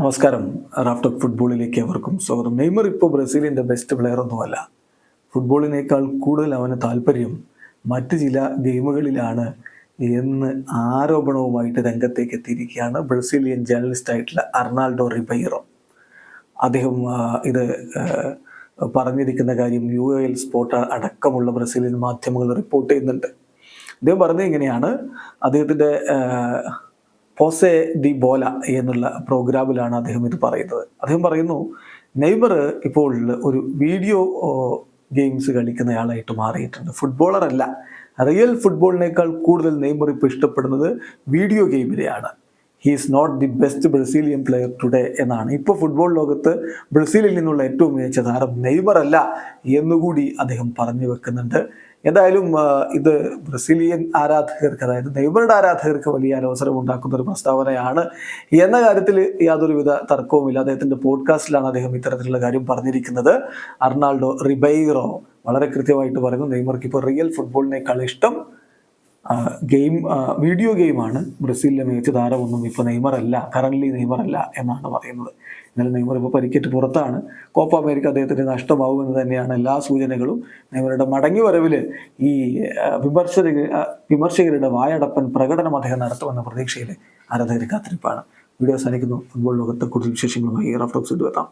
നമസ്കാരം. റാഫ്റ്റർ ഫുട്ബോളിലേക്ക് അവർക്കും സ്വാഗതം. നെയ്മർ ഇപ്പോൾ ബ്രസീലിന്റെ ബെസ്റ്റ് പ്ലെയർ ഒന്നുമല്ല. ഫുട്ബോളിനേക്കാൾ കൂടുതൽ അവന് താല്പര്യം മറ്റ് ചില ഗെയിമുകളിലാണ് എന്ന് ആരോപണവുമായിട്ട് രംഗത്തേക്ക് എത്തിയിരിക്കുകയാണ് ബ്രസീലിയൻ ജേർണലിസ്റ്റ് ആയിട്ടുള്ള അർണാൾഡോ റിബൈറോ. അദ്ദേഹം ഇത് പറഞ്ഞിരിക്കുന്ന കാര്യം യു എൽ സ്പോട്ട് അടക്കമുള്ള ബ്രസീലിയൻ മാധ്യമങ്ങൾ റിപ്പോർട്ട് ചെയ്യുന്നുണ്ട്. അദ്ദേഹം പറഞ്ഞത് ഇങ്ങനെയാണ്. അദ്ദേഹത്തിന്റെ പോസെ ദി ബോല എന്നുള്ള പ്രോഗ്രാമിലാണ് അദ്ദേഹം ഇത് പറയുന്നത്. അദ്ദേഹം പറയുന്നു നെയ്മർ ഇപ്പോൾ ഒരു വീഡിയോ ഗെയിംസ് കളിക്കുന്നയാളായിട്ട് മാറിയിട്ടുണ്ട്. ഫുട്ബോളർ അല്ല. റിയൽ ഫുട്ബോളിനേക്കാൾ കൂടുതൽ നെയ്മർ ഇപ്പോൾ ഇഷ്ടപ്പെടുന്നത് video ഗെയിമിനെയാണ് he is not the best Brazilian player today എന്നാണ്. ഇപ്പോൾ ഫുട്ബോൾ ലോകത്ത് ബ്രസീലിൽ നിന്നുള്ള ഏറ്റവും മികച്ച താരം നെയ്മർ അല്ല എന്നുകൂടി അദ്ദേഹം പറഞ്ഞു വെക്കുന്നുണ്ട്. എന്തായാലും ഇത് ബ്രസീലിയൻ ആരാധകർക്ക് അതായത് നെയ്മറുടെ ആരാധകർക്ക് വലിയ അലോസരം ഉണ്ടാക്കുന്ന ഒരു പ്രസ്താവനയാണ്. എന്ന കാര്യത്തിൽ യാതൊരുവിധ തർക്കവുമില്ല. അദ്ദേഹത്തിന്റെ പോഡ്കാസ്റ്റിലാണ് അദ്ദേഹം ഇത്തരത്തിലുള്ള കാര്യം പറഞ്ഞിരിക്കുന്നത്. അർണാൾഡോ റിബൈറോ വളരെ കൃത്യമായിട്ട് പറയുന്നു നെയ്മർക്ക് ഇപ്പോൾ റിയൽ ഫുട്ബോളിനേക്കാൾ ഇഷ്ടം ഗെയിം വീഡിയോ ഗെയിമാണ്. ബ്രസീലിലെ മികച്ച താരമൊന്നും ഇപ്പോൾ നെയ്മർ അല്ല കറന്റ് നെയ്മർ അല്ല എന്നാണ് പറയുന്നത്. എന്നാലും നെയ്മർ ഇപ്പോൾ പരിക്കേറ്റ് പുറത്താണ്. കോപ്പ അമേരിക്ക അദ്ദേഹത്തിന് നഷ്ടമാവുമെന്ന് തന്നെയാണ് എല്ലാ സൂചനകളും. നെയ്മറുടെ മടങ്ങി വരവിൽ ഈ വിമർശ വിമർശക വിമർശകരുടെ വായടപ്പൻ പ്രകടനം അദ്ദേഹം നടത്തുമെന്ന പ്രതീക്ഷയിൽ ആരാധകർ കാത്തിരിപ്പാണ്. വീഡിയോ അവസാനിക്കുന്നു. ഫുട്ബോൾ ലോകത്തെ കൂടുതൽ വിശേഷങ്ങളുമായി റഫ്റ്റോക്സ് എത്താം.